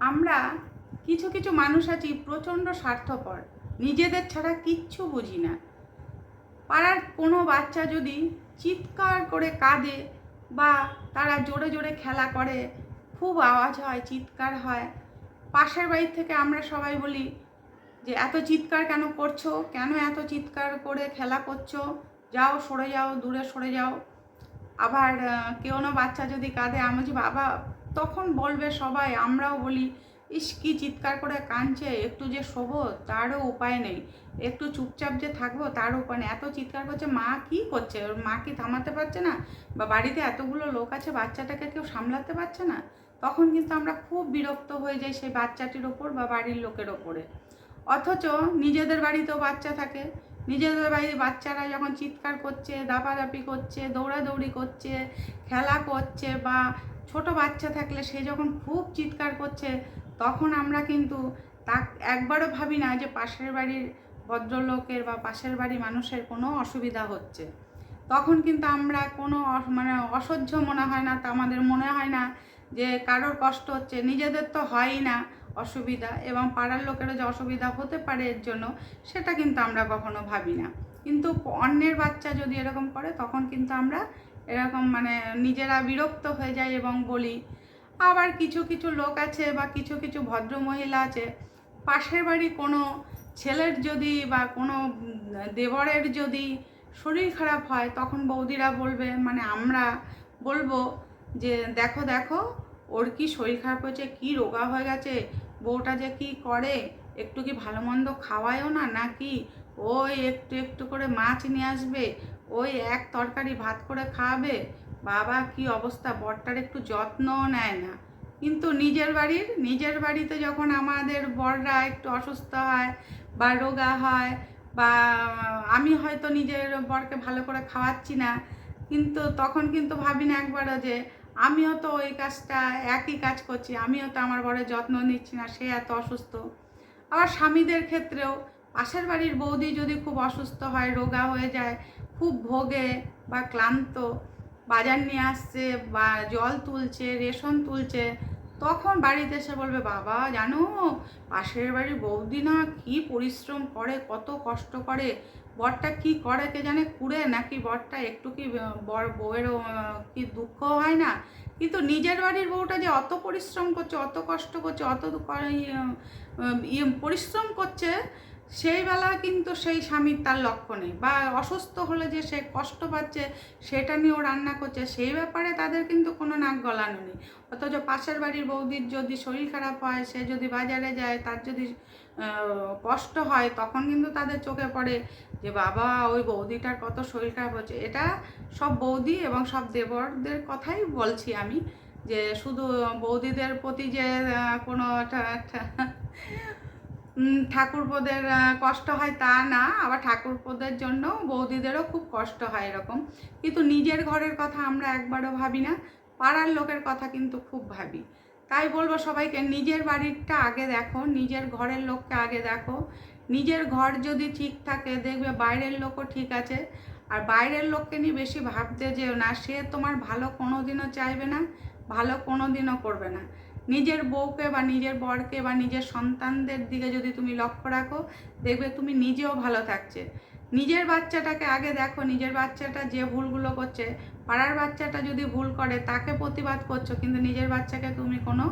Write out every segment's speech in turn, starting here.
আমরা কিছু কিছু মানুষ আছি প্রচণ্ড স্বার্থপর। নিজেদের ছাড়া কিচ্ছু বুঝি না। পাড়ার কোনো বাচ্চা যদি চিৎকার করে কাঁদে বা তারা জোরে জোরে খেলা করে, খুব আওয়াজ হয়, চিৎকার হয়, পাশের বাড়ির থেকে আমরা সবাই বলি যে, এত চিৎকার কেন করছ? কেন এত চিৎকার করে খেলা করছ? যাও, সরে যাও, দূরে সরে যাও। আবার কেউ না বাচ্চা যদি কাঁদে আমি বাবা তখন বলবে সবাই, আমরাও বলি, ইস, কি চিৎকার করে কাঁদছে, একটু যে শোবো, তারও উপায় নেই। একটু চুপচাপ যে থাকব তারও উপায় নেই। এত চিৎকার করছে, মা কি করছে? ওর মা কি থামাতে পারছে না? বা বাড়িতে এতগুলো লোক আছে, বাচ্চাটাকে কেউ সামলাতে পারছে না? তখন কিন্তু আমরা খুব বিরক্ত হয়ে যাই সেই বাচ্চাটির ওপর বা বাড়ির লোকের ওপরে। অথচ নিজেদের বাড়িতেও বাচ্চা থাকে। নিজেদের বাড়ির বাচ্চারা যখন চিৎকার করছে, দাপাদাপি করছে, দৌড়াদৌড়ি করছে, খেলা করছে বা ছোট বাচ্চা থাকলে সে যখন খুব চিৎকার করছে, তখন আমরা কিন্তু তা একবারও ভাবি না যে পাশের বাড়ির ভদ্রলোকের বা পাশের বাড়ির মানুষের কোনো অসুবিধা হচ্ছে। তখন কিন্তু আমরা কোনো মানে অসহ্য মনে হয় না, তা আমাদের মনে হয় না যে কারোর কষ্ট হচ্ছে। নিজেদের তো হয়ই না অসুবিধা এবং পাড়ার লোকেরও যে অসুবিধা হতে পারে এর জন্য সেটা কিন্তু আমরা কখনো ভাবি না। কিন্তু অন্যের বাচ্চা যদি এরকম করে, তখন কিন্তু আমরা এরকম মানে নিজেরা বিরক্ত হয়ে যাই এবং বলি, আবার কিছু কিছু লোক আছে বা কিছু কিছু ভদ্র মহিলা আছে, পাশের বাড়ি কোনো ছেলের যদি বা কোনো দেবরের যদি শরীর খারাপ হয়, তখন বৌদিরা বলবে মানে আমরা বলব যে, দেখো দেখো, ওর কি শরীর খারাপ হয়েছে, কি রোগা হয়ে গেছে, বউটা যে কি করে, একটু কি ভালো মন্দ খাওয়ায়ও না, নাকি? ওই একটু একটু করে মাছ নিয়ে আসবে ওই এক তরকারি ভাত করে খাওয়াবে বাবা কি অবস্থা? বরটার একটু যত্নও নেয় না। কিন্তু নিজের বাড়ির, নিজের বাড়িতে যখন আমাদের বররা একটু অসুস্থ হয় বা রোগা হয় বা আমি হয়তো নিজের বরকে ভালো করে খাওয়াচ্ছি না, কিন্তু তখন কিন্তু ভাবি না একবারও যে আমিও তো ওই কাজটা একই কাজ করছি, আমিও তো আমার বরের যত্ন নিচ্ছি না, সে এত অসুস্থ। আবার স্বামীদের ক্ষেত্রেও পাশের বাড়ির বৌদি যদি খুব অসুস্থ হয়, রোগা হয়ে যায়, খুব ভোগে বা ক্লান্ত, বাজার নিয়ে আসছে বা জল তুলছে, রেশন তুলছে, তখন বাড়িতে এসে বলবে, বাবা, জানো, পাশের বাড়ির বৌদি না কি পরিশ্রম করে, কত কষ্ট করে, বরটা কি করে কে জানে, কুড়ে নাকি বরটা একটু কি বর বউয়েরও কি দুঃখ হয় না? কিন্তু নিজের বাড়ির বউটা যে অত পরিশ্রম করছে, অত কষ্ট করছে, অত ইয়ে পরিশ্রম করছে সেই বেলা কিন্তু সেই স্বামীর তার লক্ষ্য নেই বা অসুস্থ হলে যে সে কষ্ট পাচ্ছে সেটা নিয়েও রান্না করছে সেই ব্যাপারে তাদের কিন্তু কোনো নাক গলানো নেই। অথচ পাশের বাড়ির বৌদির যদি শরীর খারাপ হয় সে যদি বাজারে যায় তার যদি কষ্ট হয় তখন কিন্তু তাদের চোখে পড়ে যে বাবা ওই বৌদিটার কত শরীর খারাপ হচ্ছে। এটা সব বৌদি এবং সব দেবরদের কথাই বলছি আমি যে শুধু বৌদিদের প্রতি যে কোনো উম, ঠাকুরপোদের কষ্ট হয় তা না, আবার ঠাকুরপোদের জন্য বৌদিদেরও খুব কষ্ট হয় এরকম। কিন্তু নিজের ঘরের কথা আমরা একবারও ভাবি না, পাড়ার লোকের কথা কিন্তু খুব ভাবি। তাই বলব সবাইকে, নিজের বাড়িরটা আগে দেখো, নিজের ঘরের লোককে আগে দেখো। নিজের ঘর যদি ঠিক থাকে, দেখবে বাইরের লোকও ঠিক আছে। আর বাইরের লোককে নিয়ে বেশি ভাবতে যেও না, সে তোমার ভালো কোনো দিনও চাইবে না, ভালো কোনো দিনও করবে না। নিজের বউকে বা নিজের বরকে বা নিজের সন্তানদের দিকে যদি তুমি লক্ষ্য রাখো, দেখবে তুমি নিজেও ভালো থাকছে। নিজের বাচ্চাটাকে আগে দেখো, নিজের বাচ্চাটা যে ভুলগুলো করছে, পাড়ার বাচ্চাটা যদি ভুল করে, তাকে প্রতিবাদ করছ, কিন্তু নিজের বাচ্চাকে তুমি কোনো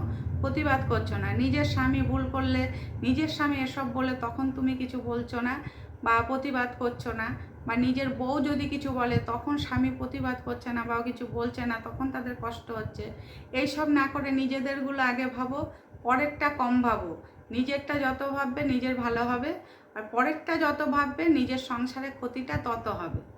প্রতিবাদ করছ না। নিজের স্বামী ভুল করলে, নিজের স্বামী এসব বলে তখন তুমি কিছু বলছো না বা প্রতিবাদ করছ না। বা নিজের বউ যদি কিছু বলে, তখন স্বামী প্রতিবাদ করছে না বা কিছু বলছে না, তখন তাদের কষ্ট হচ্ছে। এইসব না করে নিজেদেরগুলো আগে ভাবো, পরেরটা কম ভাবো। নিজেরটা যত ভাববে, নিজের ভালো হবে। আর পরেরটা যত ভাববে, নিজের সংসারের ক্ষতিটা তত হবে।